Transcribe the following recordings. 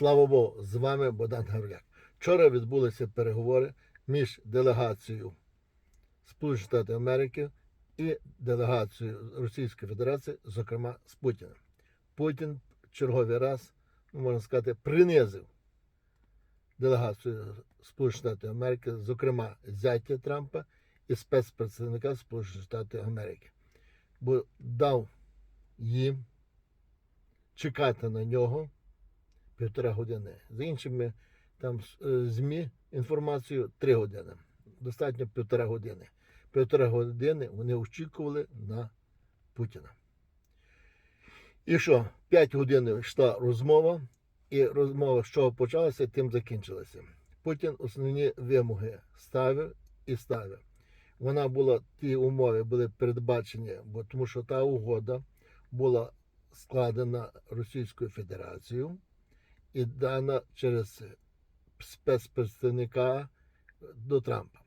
Слава Богу, з вами Богдан Гавряк. Вчора відбулися переговори між делегацією Сполучених Штатів Америки і делегацією Російської Федерації, зокрема з Путіним. Путін черговий раз, ну, можна сказати, принизив делегацію Сполучених Штатів Америки, зокрема зятя Трампа і спецпредставника Сполучених Штатів Америки, бо дав їм чекати на нього півтора години. За іншими там е, ЗМІ інформацію три години. Достатньо півтора години. Півтора години вони очікували на Путіна. І що? П'ять годин йшла розмова, і розмова, з чого почалася, тим закінчилася. Путін основні вимоги ставив і ставив. Вона була, ті умови були передбачені, бо тому що та угода була складена Російською Федерацією і дана через спецпредставника до Трампа.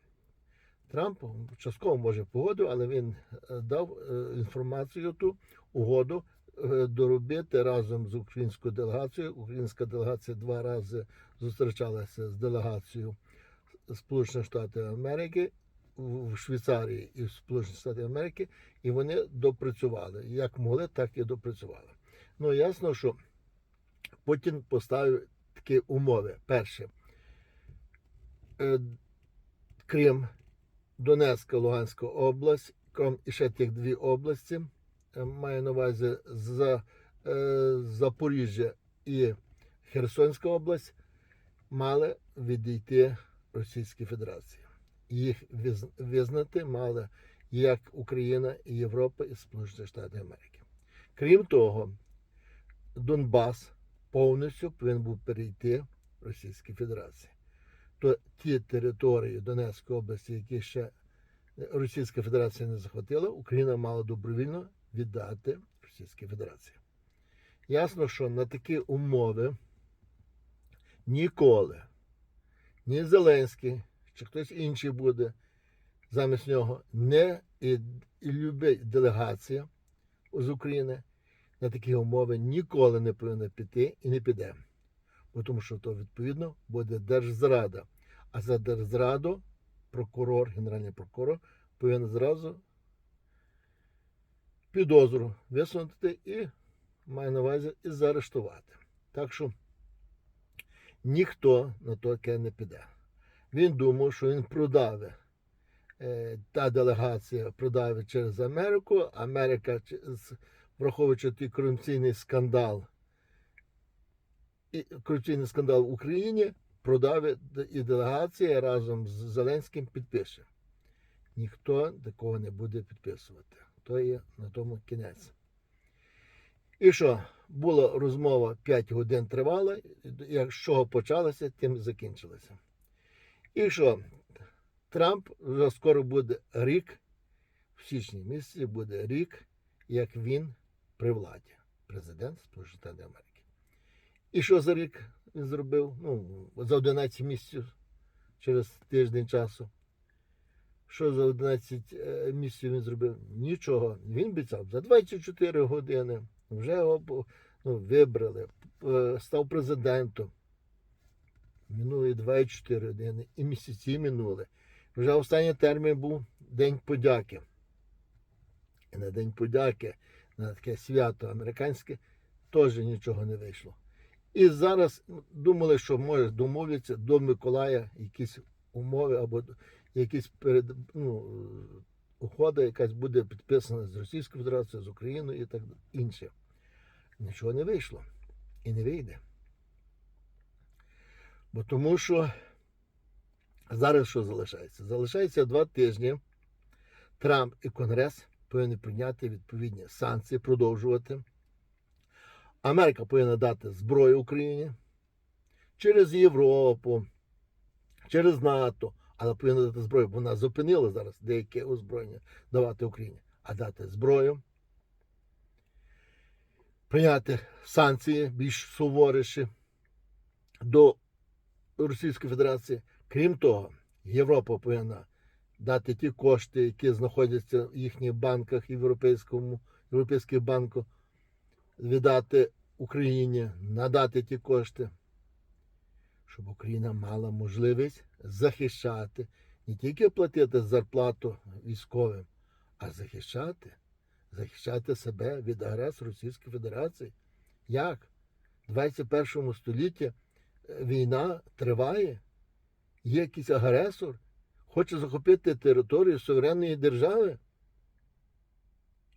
Трамп частково може погодив, але він е, дав е, інформацію ту угоду е, доробити разом з українською делегацією. Українська делегація два рази зустрічалася з делегацією Сполучених Штатів Америки в Швейцарії і в Сполучених Штатів Америки, і вони допрацювали. Як могли, так і допрацювали. Ну ясно, що Путін поставив такі умови. Перше, е, Крим, Донецька, Луганська область, крім і ще тих дві області, е, маю на увазі за, е, Запоріжжя і Херсонська область, мали відійти Російській Федерації. Їх визнати мали як Україна, і Європа і Сполучені Штати Америки. Крім того, Донбас повністю повинен був перейти Російській Федерації. То ті території Донецької області, які ще Російська Федерація не захватила, Україна мала добровільно віддати Російській Федерації. Ясно, що на такі умови ніколи ні Зеленський, чи хтось інший буде замість нього, не і, і любить делегація з України на такі умови ніколи не повинна піти і не піде. Бо тому що то відповідно буде держзрада. А за держзраду прокурор, генеральний прокурор повинен зразу підозру висунути і має на увазі і заарештувати. Так що ніхто на таке не піде. Він думав, що він продавить. Е, Та делегація продавить через Америку. Америка через враховуючи той корупційний скандал, корупційний скандал в Україні, продав і делегація разом з Зеленським підпише. Ніхто такого не буде підписувати. То є на тому кінець. І що? Була розмова 5 годин тривала, як з чого почалося, тим закінчилося. І що? Трамп вже скоро буде рік, в січні місяці буде рік, як він при владі, президент Сполучених Штатів Америки. І що за рік він зробив? Ну, за 11 місяців через тиждень часу. Що за 11 е, місяців він зробив? Нічого. Він обіцяв за 24 години вже його ну, вибрали, е, став президентом. Минули 24 години і місяці минули. Вже останній термін був День подяки. І на День подяки на таке свято американське, теж нічого не вийшло. І зараз думали, що може домовляться до Миколая якісь умови або якісь перед, ну, угода якась буде підписана з Російською Федерацією, з Україною і так інше. Нічого не вийшло і не вийде. Бо тому що зараз що залишається? Залишається два тижні. Трамп і Конгрес повинні прийняти відповідні санкції, продовжувати. Америка повинна дати зброю Україні через Європу, через НАТО, але повинна дати зброю, бо вона зупинила зараз деяке озброєння давати Україні, а дати зброю, прийняти санкції більш суворіші до Російської Федерації. Крім того, Європа повинна дати ті кошти, які знаходяться в їхніх банках європейському, європейських банку, віддати Україні, надати ті кошти. щоб Україна мала можливість захищати, не тільки платити зарплату військовим, а захищати, захищати себе від агресора Російської Федерації. Як? В 21 столітті е, війна триває, є якийсь агресор, хоче захопити територію суверенної держави.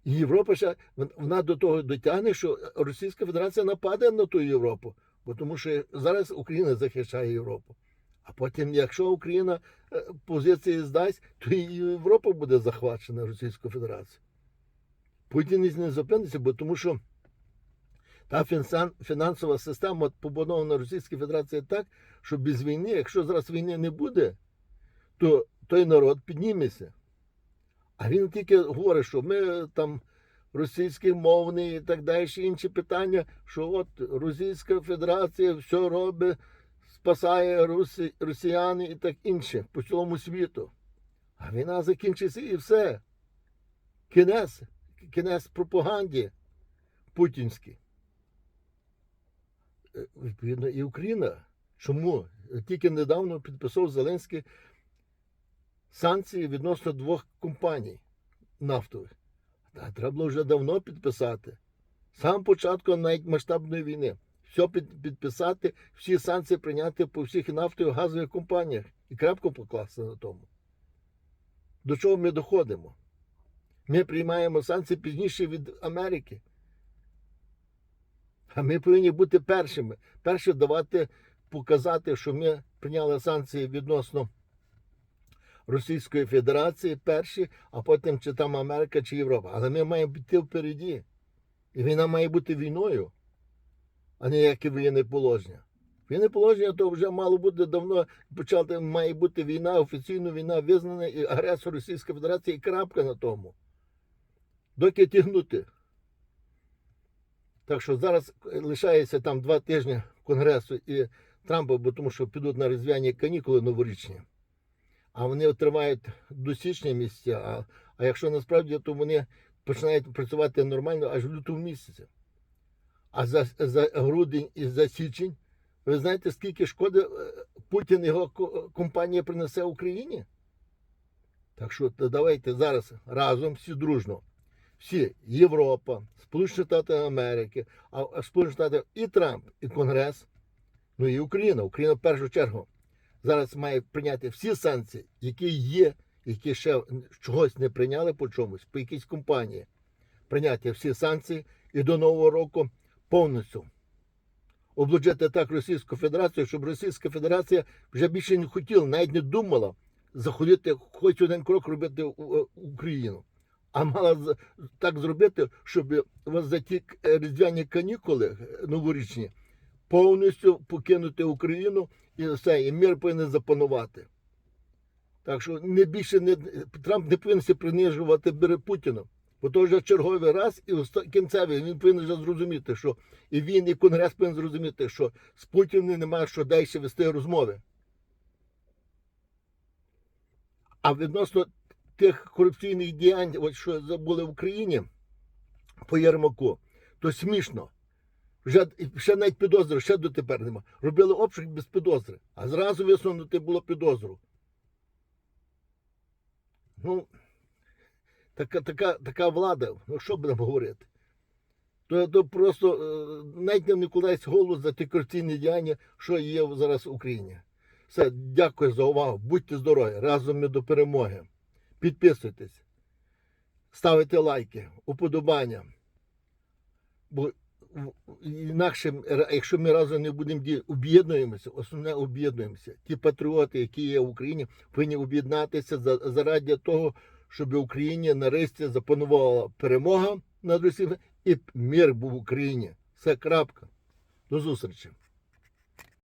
І Європа ще вона до того дотягне, що Російська Федерація нападе на ту Європу, бо тому що зараз Україна захищає Європу. А потім, якщо Україна е, позиції здасть, то і Європа буде захвачена Російською Федерацією. Путін не зупиниться, бо тому що та фінансова система побудована Російською Федерацією так, що без війни, якщо зараз війни не буде, то той народ підніметься. А він тільки говорить, що ми там російський мовний і так далі, інші питання, що от Російська Федерація все робить, спасає русі, росіяни і так інше по цілому світу. А війна закінчиться і все. Кінець, кінець пропаганді путінській. Е, Відповідно, і Україна. Чому? Тільки недавно підписав Зеленський санкції відносно двох компаній нафтових. Та треба було вже давно підписати. Самого початку навіть масштабної війни. Все підписати, всі санкції прийняти по всіх нафтових газових компаніях і крапку покласти на тому. До чого ми доходимо? Ми приймаємо санкції пізніше від Америки. А ми повинні бути першими. Перше давати показати, що ми прийняли санкції відносно Російської Федерації перші, а потім чи там Америка, чи Європа. Але ми маємо піти впереді. І війна має бути війною, а не яке воєнне положення. Воєнне положення то вже мало бути давно почати, має бути війна, офіційна війна визнана і агресор Російської Федерації і крапка на тому. Доки тягнути. Так що зараз лишається там два тижні Конгресу і Трампа, бо тому що підуть на різдвяні канікули новорічні. А вони тривають до січня місяця. А, а якщо насправді, то вони починають працювати нормально аж в лютому місяці. А за, за грудень і за січень, ви знаєте, скільки шкоди е, Путін і його компанія принесе Україні? Так що давайте зараз разом всі дружно. Всі Європа, Сполучені Штати Америки, а Сполучені Штати і Трамп, і Конгрес, ну і Україна. Україна в першу чергу зараз має прийняти всі санкції, які є, які ще чогось не прийняли по чомусь, по якійсь компанії. Прийняти всі санкції і до Нового року повністю облучити так Російську Федерацію, щоб Російська Федерація вже більше не хотіла, навіть не думала заходити хоч один крок робити в в Україну. А мала так зробити, щоб вас за ті е, різдвяні канікули е, новорічні повністю покинути Україну і все, і мир повинен запанувати. Так що не більше не Трамп не повинен принижувати перед Путіном. Бо то вже черговий раз і кінцевий він повинен вже зрозуміти, що і він, і Конгрес повинен зрозуміти, що з Путіним немає що далі вести розмови. А відносно тих корупційних діянь, от що забули в Україні по Єрмаку, то смішно. Вже ще навіть підозри, ще дотепер нема. Робили обшук без підозри, а зразу висунути було підозру. Ну, така, така, така влада, ну що будемо говорити? То, то просто е, навіть не кудись голос за ті корупційні діяння, що є зараз в Україні. Все, дякую за увагу. Будьте здорові, разом ми до перемоги. Підписуйтесь, ставите лайки, уподобання. Бо інакше, якщо ми разом не будемо об'єднуємося, основне об'єднуємося. Ті патріоти, які є в Україні, повинні об'єднатися за- заради того, щоб Україні нарешті запанувала перемога над Росією і мир був в Україні. Все крапка. До зустрічі.